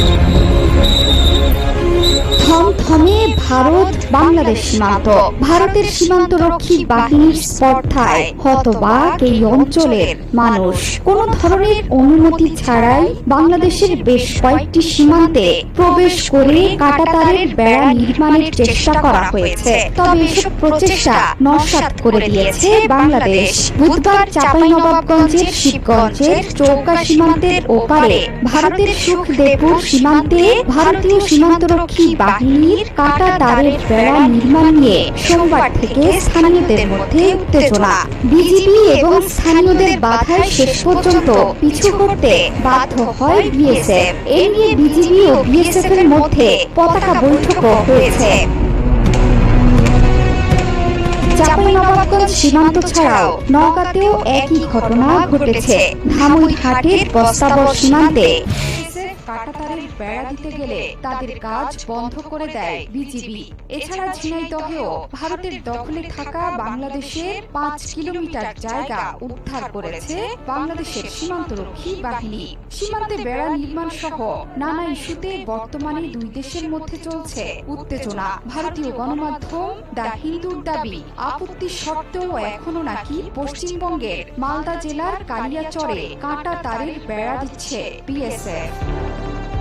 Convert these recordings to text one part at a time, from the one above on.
Thank you. থমথমে ভারত, বাংলাদেশ সীমান্ত। ভারতের সীমান্তরক্ষী বাহিনীর স্পর্ধায় হতবাক এই অঞ্চলের মানুষ। কোনো ধরনের অনুমতি ছাড়াই বাংলাদেশের বেশ কয়েকটি সীমান্তে প্রবেশ করে কাটাতারের বেড়া নির্মাণের চেষ্টা করা হয়েছে। তবে এসব প্রচেষ্টা নস্যাৎ করে দিয়েছে বাংলাদেশ। বুধবার চাঁপাইনবাবগঞ্জের শিবগঞ্জের চৌকা সীমান্তের ওপারে ভারতের সুখদেবপুর সীমান্তে ভারতীয় সীমান্তরক্ষী বাহিনীর কাটা তারের বেড়া নির্মাণ নিয়ে সোমবার থেকে স্থানীয়দের মধ্যে উত্তেজনা। বিজিবি এবং স্থানীয়দের বাধায় শেষ পর্যন্ত পিছু করতে বাধ্য হয় বিএসএফ। এ নিয়ে বিজিবি ও বিএসএফ এর মধ্যে পতাকা বৈঠকও হয়েছে। চাঁপাইনবাবগঞ্জ সীমান্ত ছাড়াও নওগাঁতেও একই ঘটনা ঘটেছে। ধামইরহাটের বস্তাবর সীমান্তে কাটাতারের বেড়া দিতে গেলে তাদের কাজ বন্ধ করে দেয় বিজিবি। এছাড়া ঝিনাইদহেও ভারতের দখলে থাকা বাংলাদেশের পাঁচ কিলোমিটার জায়গা উদ্ধার করেছে বাংলাদেশের সীমান্তরক্ষী বাহিনী। সীমান্তে বেড়া নির্মাণ সহ নানা ইস্যুতে বর্তমানে দুই দেশের মধ্যে চলছে উত্তেজনা। ভারতীয় গণমাধ্যম দ্য হিন্দুর দাবি, আপত্তি সত্ত্বেও এখনও নাকি পশ্চিমবঙ্গের মালদা জেলার কালিয়াচরে কাঁটা তারের বেড়া দিচ্ছে বিএসএফ।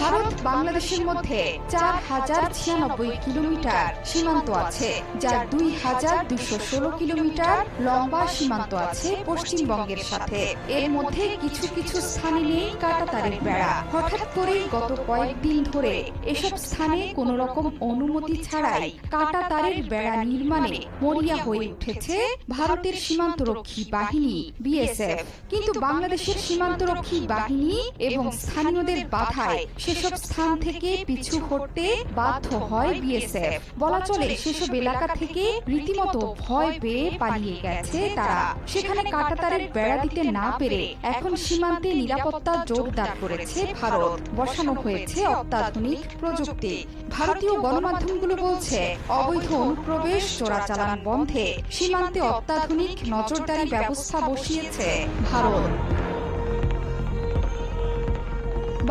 ভারত বাংলাদেশের মধ্যে চার হাজার ছিয়ানব্বই কিলোমিটার সীমান্ত আছে, যার দুই হাজার দুশো ষোলো কিলোমিটার লম্বা সীমান্ত আছে পশ্চিমবঙ্গের সাথে। এর মধ্যে কিছু কিছু স্থানে নেই কাটাতারের বেড়া। হঠাৎ করেই গত কয়েকদিন ধরে এসব স্থানে কোন রকম অনুমতি ছাড়াই কাটা তারের বেড়া নির্মাণে মরিয়া হয়ে উঠেছে ভারতের সীমান্তরক্ষী বাহিনী, বিএসএফ। কিন্তু বাংলাদেশের সীমান্তরক্ষী বাহিনী এবং স্থানীয়দের বাধায় সেসব স্থান থেকে পিছু হটতে বাধ্য হয় বিএসএফ। বলা চলে, সেসব এলাকা থেকে রীতিমতো ভয় পেয়ে পালিয়ে গেছে তারা। সেখানে কাটাতারের বেড়া দিতে না পেরে এখন সীমান্তে নিরাপত্তা জোরদার করেছে ভারত। বসানো হয়েছে অত্যাধুনিক প্রযুক্তি। ভারতীয় গণমাধ্যমগুলো বলছে, অবৈধ অনুপ্রবেশ, চোরাচালান বন্ধে সীমান্তে অত্যাধুনিক নজরদারি ব্যবস্থা বসিয়েছে ভারত।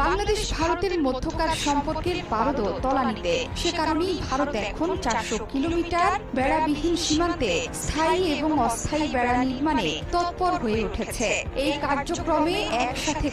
বাংলাদেশ ভারতের মধ্যকার সম্পর্কের পারদ তলানিতে। সে কারণেই ভারত এখন চারশো কিলোমিটার বেড়াবিহীন সীমান্তে স্থায়ী এবং অস্থায়ী বেড়া নির্মাণে তৎপর হয়ে উঠেছে। এই কার্যক্রমে একসাথে